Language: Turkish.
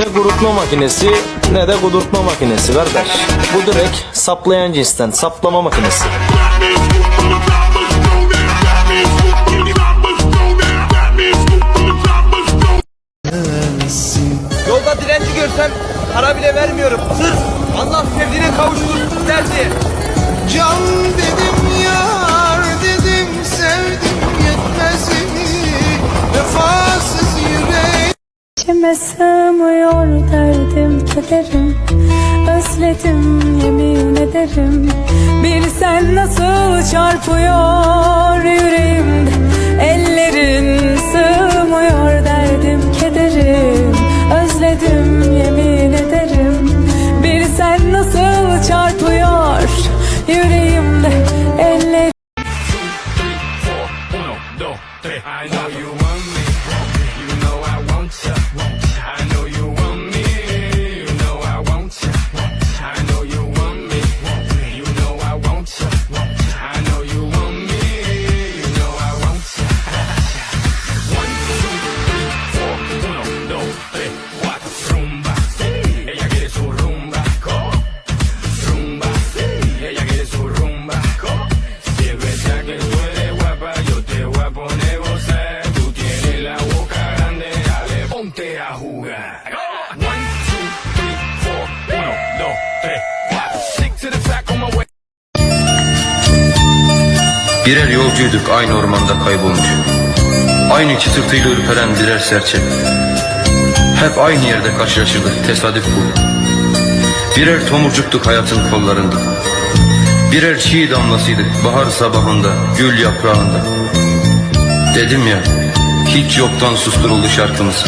Ne kurutma makinesi ne de kudurtma makinesi kardeş. Bu direkt saplayan cinsten saplama makinesi. Yolda dilenci görsem para bile vermiyorum. Sırf Allah sevdiğine kavuştursun der diye. Can dedim İçime sığmıyor derdim kederim Özledim yemin ederim Bir sen nasıl çarpıyor yüreğimde Ellerin sığmıyor derdim kederim Özledim yemin ederim Bir sen nasıl çarpıyor yüreğimde Ellerin. I know you want me. You know I want ya. I Birer yolcuyduk aynı ormanda kaybolmuş. Aynı çıtırtıyla ürperen birer serçe. Hep aynı yerde karşılaşırdık tesadüf bu. Birer tomurcuktuk hayatın kollarında. Birer çiğ damlasıydık bahar sabahında, gül yaprağında. Dedim ya, hiç yoktan susturuldu şarkımız.